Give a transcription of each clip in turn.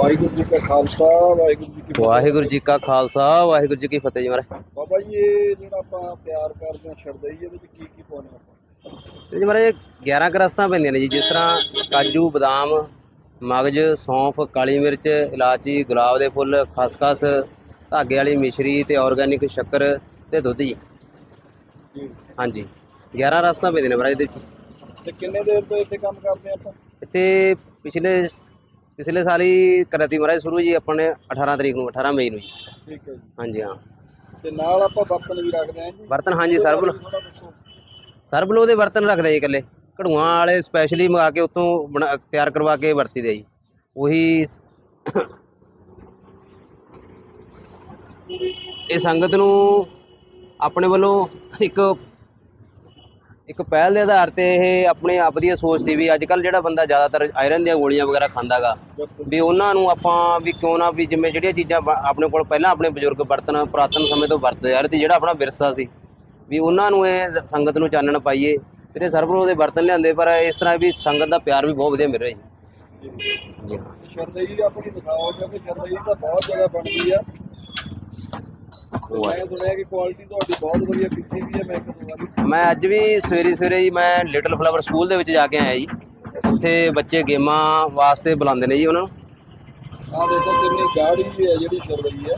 ਵਾਹਿਗੁਰੂ ਜੀ ਕਾ ਖਾਲਸਾ ਵਾਹਿਗੁਰੂ ਜੀ ਕੀ ਫਤਿਹ। ਵਾਹਿਗੁਰੂ ਜੀ ਕਾ ਖਾਲਸਾ ਵਾਹਿਗੁਰੂ ਜੀ ਕੀ ਫਤਿਹ ਜੀ ਮਹਾਰਾਜ। ਬਾਬਾ ਜੀ ਇਹ ਜਿਹੜਾ ਆਪਾਂ ਤਿਆਰ ਕਰਦੇ ਹਾਂ ਸ਼ਰਦਈ ਇਹਦੇ ਵਿੱਚ ਕੀ ਕੀ ਪਾਉਂਦੇ ਆਪਾਂ? ਜੀ ਮਹਾਰਾਜ 11 ਕਰਸਤਾਂ ਪੈਂਦੀਆਂ ਨੇ ਜੀ ਜਿਸ ਤਰ੍ਹਾਂ ਕਾਜੂ ਬਦਾਮ ਮਗਜ ਸੌਂਫ ਕਾਲੀ ਮਿਰਚ ਇਲਾਚੀ ਗੁਲਾਬ ਦੇ ਫੁੱਲ ਖਸਖਸ ਧਾਗੇ ਵਾਲੀ ਮਿਸ਼ਰੀ ਤੇ ਆਰਗੈਨਿਕ ਸ਼ੱਕਰ ਤੇ ਦੁੱਧ ਜੀ। ਹਾਂਜੀ 11 ਰਸਤਾਂ ਪੈਂਦੀਆਂ ਨੇ ਮਹਾਰਾਜ ਇਹਦੇ ਵਿੱਚ। ਤੇ ਕਿੰਨੇ ਦੇਰ ਤੋਂ ਇੱਥੇ ਕੰਮ ਕਰਦੇ ਆਪਾਂ? ਇੱਥੇ ਪਿਛਲੇ ਪਿਛਲੇ ਸਾਲ ਹੀ ਕਰਤੀ ਮਹਾਰਾਜ ਸ਼ੁਰੂ ਜੀ ਆਪਾਂ ਨੇ 18 ਤਰੀਕ ਨੂੰ 18 ਮਈ ਨੂੰ ਜੀ। ਠੀਕ ਹੈ ਜੀ। ਹਾਂਜੀ ਹਾਂ। ਤੇ ਨਾਲ ਆਪਾਂ ਬਰਤਨ ਵੀ ਰੱਖਦੇ ਹਾਂ ਜੀ। ਬਰਤਨ ਹਾਂਜੀ ਸਰਬ ਲੋ ਥੋੜ੍ਹਾ ਦੱਸੋ। ਸਰਬ ਲੋ ਦੇ ਬਰਤਨ ਰੱਖਦੇ ਆ ਜੀ ਇਕੱਲੇ। ਘੜੂਆਂ ਵਾਲੇ ਸਪੈਸ਼ਲੀ ਮੰਗਾ ਕੇ ਬਣਾ- ਤਿਆਰ ਕਰਵਾ ਕੇ ਵਰਤੀਦੇ ਆ ਜੀ। ਉਹੀ ਇਹ ਸੰਗਤ ਨੂੰ ਆਪਣੇ ਵੱਲੋਂ ਇੱਕ ਇੱਕ ਪਹਿਲ ਦੇ ਆਧਾਰ ਤੇ ਇਹ ਆਪਣੇ ਆਪ ਦੀ ਸੋਚ ਸੀ ਵੀ ਅੱਜ ਕੱਲ ਜਿਹੜਾ ਬੰਦਾ ਜ਼ਿਆਦਾਤਰ ਆਇਰਨ ਦੀਆਂ ਗੋਲੀਆਂ ਵਗੈਰਾ ਖਾਂਦਾਗਾ ਵੀ ਉਹਨਾਂ ਨੂੰ ਆਪਾਂ ਵੀ ਕਿਉਂ ਨਾ ਵੀ ਜਿਵੇਂ ਜਿਹੜੀਆਂ ਚੀਜ਼ਾਂ ਆਪਣੇ ਕੋਲ ਪਹਿਲਾਂ ਆਪਣੇ ਬਜ਼ੁਰਗ ਵਰਤਨ ਪੁਰਾਤਨ ਸਮੇਂ ਤੋਂ ਵਰਤਦੇ ਆ ਰਹੇ ਤੇ ਜਿਹੜਾ ਆਪਣਾ ਵਿਰਸਾ ਸੀ ਵੀ ਉਹਨਾਂ ਨੂੰ ਇਹ ਸੰਗਤ ਨੂੰ ਚਾਨਣ ਪਾਈਏ ਫਿਰ ਇਹ ਸਰਬਰੋ ਦੇ ਬਰਤਨ ਲਿਆਂਦੇ ਪਰ ਇਸ ਤਰ੍ਹਾਂ ਵੀ ਸੰਗਤ ਦਾ ਪਿਆਰ ਵੀ ਬਹੁਤ ਵਧੀਆ ਮਿਲ ਰਿਹਾ ਜੀ। ਸ਼ਰਦਈ ਆਪਣੀ ਦਿਖਾਓ ਕਿਉਂਕਿ ਸ਼ਰਦਈ ਤਾਂ ਬਹੁਤ ਜਗ੍ਹਾ ਬਣਦੀ ਆ। ਤੇ ਮੈਂ ਸੁਣਿਆ ਕਿ ਕੁਆਲਿਟੀ ਤੁਹਾਡੀ ਬਹੁਤ ਵਧੀਆ ਕਿੱਥੇ ਵੀ ਹੈ ਮੈਂ ਇੱਕ ਦੋ ਵਾਰੀ ਮੈਂ ਅੱਜ ਵੀ ਸਵੇਰੇ ਸਵੇਰੇ ਜੀ ਮੈਂ ਲਿਟਲ ਫਲਾਵਰ ਸਕੂਲ ਦੇ ਵਿੱਚ ਜਾ ਕੇ ਆਇਆ ਜੀ। ਉੱਥੇ ਬੱਚੇ ਗੇਮਾਂ ਵਾਸਤੇ ਬੁਲਾਉਂਦੇ ਨੇ ਜੀ ਉਹਨਾਂ ਨੂੰ। ਆਹ ਦੇਖੋ ਕਿੰਨੀ ਗਾੜੀ ਵੀ ਹੈ ਜਿਹੜੀ ਸ਼ਰਦਈ ਹੈ।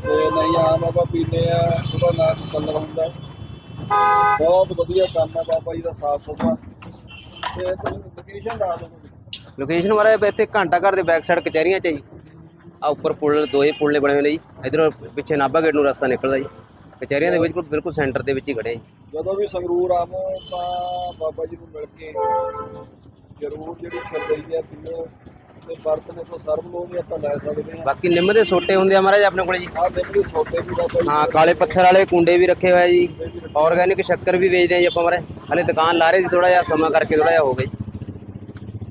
ਤੇ ਨਹੀਂ ਆਮ ਆਪਾਂ ਪੀਨੇ ਆ ਉਹਦਾ ਨਾ ਕਲਰ ਹੁੰਦਾ। ਬਹੁਤ ਵਧੀਆ ਕੰਮ ਹੈ ਬਾਬਾ ਜੀ ਦਾ ਸਾਫ਼ ਸੁਥਰਾ। ਤੇ ਲੋਕੇਸ਼ਨ ਦਿਓ। ਲੋਕੇਸ਼ਨ ਮਾਰੇ ਇੱਥੇ ਘੰਟਾ ਘਰ ਦੇ ਬੈਕ ਸਾਈਡ ਕਚਹਿਰੀਆਂ ਚ ਹੈ ਜੀ। ਆ ਉੱਪਰ ਪੁਲ ਦੋਏ ਪੁਲ ਨੇ ਬਣੇ ਹੋਏ ਨੇ ਜੀ। ਇਧਰੋਂ ਪਿੱਛੇ ਨਾਭਾ ਗੇਟ ਨੂੰ ਰਸਤਾ ਨਿਕਲਦਾ ਜੀ। ਕਚਹਿਰੀਆਂ ਦੇ ਵਿੱਚ ਬਿਲਕੁਲ ਬਿਲਕੁਲ ਸੈਂਟਰ ਦੇ ਵਿੱਚ ਹੀ ਖੜੇ ਆ ਜੀ। ਜਦੋਂ ਵੀ ਸੰਗਰੂਰ ਆਵੋ ਤਾਂ ਬਾਬਾ ਜੀ ਨੂੰ ਮਿਲ ਕੇ ਜ਼ਰੂਰ ਜਿਹੜੀ ਸ਼ਰਦਈ ਹੈ ਪੀਓ ਤੇ ਬਰਤਨ ਤੋਂ ਸਰਬ ਲੋ ਵੀ ਆਪਾਂ ਲੈ ਸਕਦੇ ਹਾਂ। ਬਾਕੀ ਨਿੰਮ ਦੇ ਸੋਟੇ ਹੁੰਦੇ ਆ ਮਹਾਰਾਜ ਆਪਣੇ ਕੋਲੇ ਜੀ। ਆਹ ਦੇਖੋ ਛੋਟੇ ਵੀ ਬਾਬਾ ਜੀ ਹਾਂ ਕਾਲੇ ਪੱਥਰ ਵਾਲੇ ਕੁੰਡੇ ਵੀ ਰੱਖੇ ਹੋਏ ਆ ਜੀ। ਆਰਗੈਨਿਕ ਸ਼ੱਕਰ ਵੀ ਵੇਚਦੇ ਆ ਜੀ ਆਪਾਂ ਮਹਾਰਾਜ। ਹਲੇ ਦੁਕਾਨ ਲਾ ਰਹੇ ਸੀ ਥੋੜਾ ਜਿਹਾ ਸਮਾਂ ਕਰਕੇ ਥੋੜਾ ਜਿਹਾ ਹੋ ਗਿਆ ਜੀ।